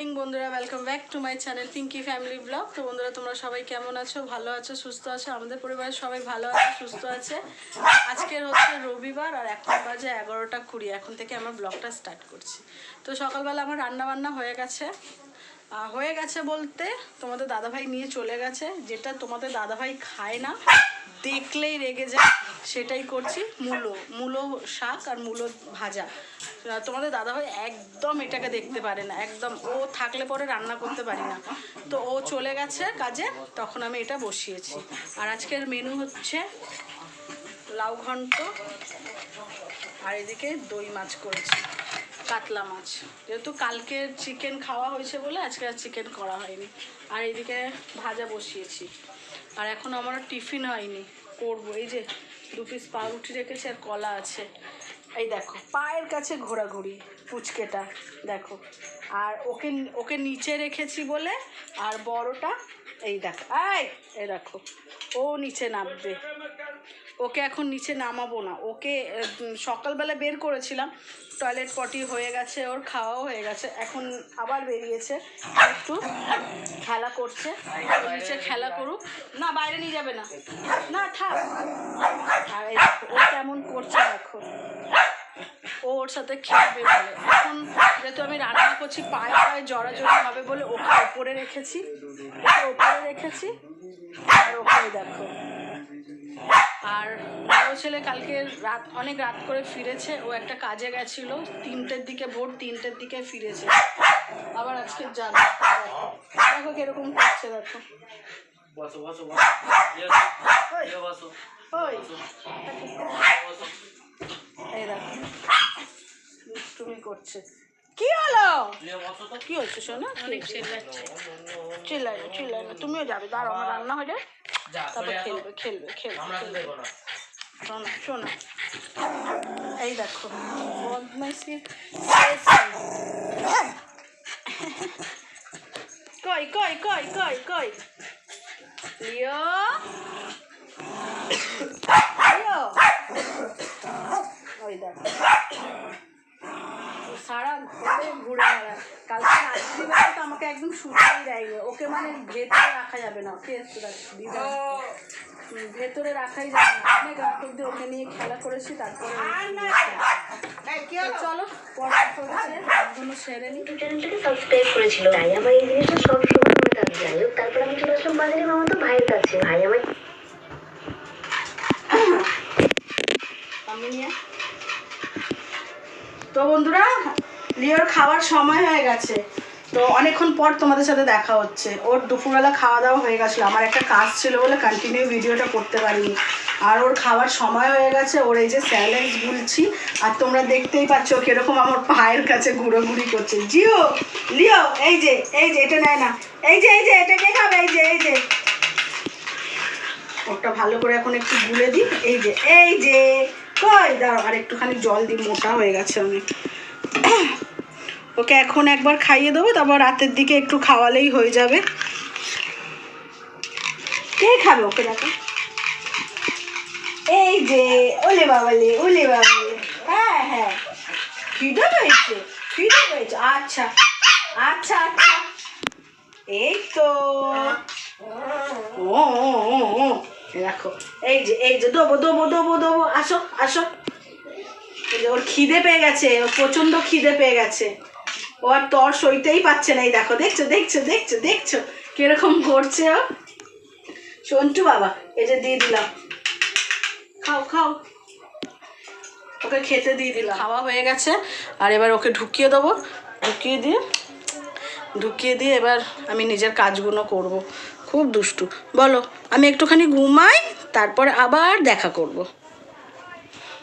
বন্ধুরা welcome back to my channel Pinky family vlog তো বন্ধুরা, তোমরা সবাই কেমন আছো? ভালো আছো? সুস্থ আছো? আমাদের পরিবারের সবাই ভালো আছে, সুস্থ আছে। আজকের হচ্ছে রবিবার, আর এখন বাজে এগারোটা কুড়ি। এখন থেকে আমার ব্লগটা স্টার্ট করছি। তো সকালবেলা আমার রান্না বান্না হয়ে গেছে। হয়ে গেছে বলতে তোমাদের দাদাভাই নিয়ে চলে গেছে, যেটা তোমাদের দাদাভাই খায় না, দেখলেই রেগে যায়। সেটাই করছি। মূলো মূলো শাক আর মূলো ভাজা। তোমাদের দাদাভাই একদম এটাকে দেখতে পারে না। একদম ও থাকলে পরে রান্না করতে পারি না। তো ও চলে গেছে কাজে, তখন আমি এটা বসিয়েছি। আর আজকের মেনু হচ্ছে লাউ ঘন্ট আর এদিকে দই মাছ করেছি, কাতলা মাছ। যেহেতু কালকে চিকেন খাওয়া হয়েছে বলে আজকে আর চিকেন করা হয়নি। আর এদিকে ভাজা বসিয়েছি। আর এখন আমার টিফিন হয়নি। করব এই যে দু পিস পাউরুটি রেখেছে আর কলা আছে। এই দেখো, পায়ের কাছে ঘোরাঘুরি পুচকেটা, দেখো। আর ওকে ওকে নিচে রেখেছি বলে, আর বড়টা এই দেখো, এই এই দেখো, ও নিচে নামবে। ওকে এখন নিচে নামাবো না। ওকে সকালবেলা বের করেছিলাম, টয়লেট পটি হয়ে গেছে, ওর খাওয়াও হয়ে গেছে, এখন আবার বেরিয়েছে, একটু খেলা করছে, নিচে খেলা করুক। না, বাইরে নিয়ে যাবে না। না, থাক। ও কেমন করছে এখন ও ওর সাথে খেলবে বলে। এখন যেহেতু আমি রান্না করছি, পায়ে পায়ে জড়াজড়ি হবে বলে ওকে ওপরে রেখেছি। ওকে ওপরে রেখেছি। আর ওকে দেখো। আর বড় ছেলে কালকে রাত অনেক রাত করে ফিরেছে ও একটা কাজে গেছিল তিনটের দিকে ভোর তিনটের দিকে ফিরেছে। আবার আজকে যাবে। দেখো কীরকম করছে দেখো। বসো বসো বসো। বসো, বসো ওই। বসো। এই দেখো দুষ্টুমি করছে। কি হলো? বসো তো। কি হচ্ছে শোনো? অনেক চিল্লাচ্ছে। চিল্লাই না চিল্লাই না তুমিও যাবে দাঁড়াও আমার রান্না হয়ে যায় তারপর খেলবে খেলবে খেলবে শোনো শোনো। এই দেখো। বদমাইশি শেষ নেই। কই কই কই কই কই? লিও? লিও? ওই দেখো। সারা ঘরে ঘুরে বেড়ায় কালকে রাত্রিবেলা তো আমাকে একদম শুতেই দেয়নি। ওকে মানে ভেতরে রাখা যাবে না কে এসছে দেখ, দিদা হুম, ভেতরে রাখাই যাবে না। অনেক রাত অব্দি ওকে নিয়ে খেলা করেছি তারপরে চলো পড়া করছে রাতগুলো সেরে নি। চ্যানেলটাকে সাবস্ক্রাইব করেছিল। তাই আমার এই জিনিসটা সব মনে থাকবে যাই হোক তারপর আমি চলে আসলাম বাজারে। মামা তো ভাইয়ের কাছে ভাই আমার আমি তো বন্ধুরা লিওর খাওয়ার সময় হয়ে গেছে। তো অনেকক্ষণ পর তোমাদের সাথে দেখা হচ্ছে। ওর দুপুরবেলা খাওয়া দাওয়া হয়ে গেছিল। আমার একটা কাজ ছিল বলে কন্টিনিউ ভিডিওটা করতে পারিনি। আর ওর খাওয়ার সময় হয়ে গেছে। ওর এই যে স্যালেন্স গুলছি, আর তোমরা দেখতেই পাচ্ছ কীরকম আমার পায়ের কাছে ঘুরোঘুরি করছে। জিও, লিও, এই যে এই যে, এটা নেয় না। এই যে এই যে, এটা কে খাবে? এই যে এই যে। ওটা ভালো করে এখন একটু গুলে দিই। এই যে এই যে। কই, দাঁড়াও আর একটুখানি জল দিই, মোটা হয়ে গেছে অনেক। ওকে এখন একবার খাইয়ে দেবো, তারপর রাতের দিকে একটু খাওয়ালেই হয়ে যাবে। কে খাবে ওকে দেখো। এই যে, ওলে বাবালে ওলে বাবালে। হ্যাঁ হ্যাঁ। আচ্ছা আচ্ছা আচ্ছা। এই তো। ও। দেখো, এই যে এই যে, দেবো দেবো দেবো দেবো। আসো আসো। ওর খিদে পেয়ে গেছে, ওর প্রচণ্ড খিদে পেয়ে গেছে। ও আর তর সইতেই পাচ্ছে না, এই দেখো, দেখছ দেখছ দেখছ দেখছ, কীরকম করছে ও। সন্টু বাবা, এই যে দিয়ে দিলাম। খাও খাও। ওকে খেতে দিয়ে দিলাম। খাওয়া হয়ে গেছে, আর এবার ওকে ঢুকিয়ে দেবো। ঢুকিয়ে দিয়ে ঢুকিয়ে দিয়ে এবার আমি নিজের কাজগুলো করব। খুব দুষ্টু। বলো, আমি একটুখানি ঘুমাই, তারপরে আবার দেখা করব।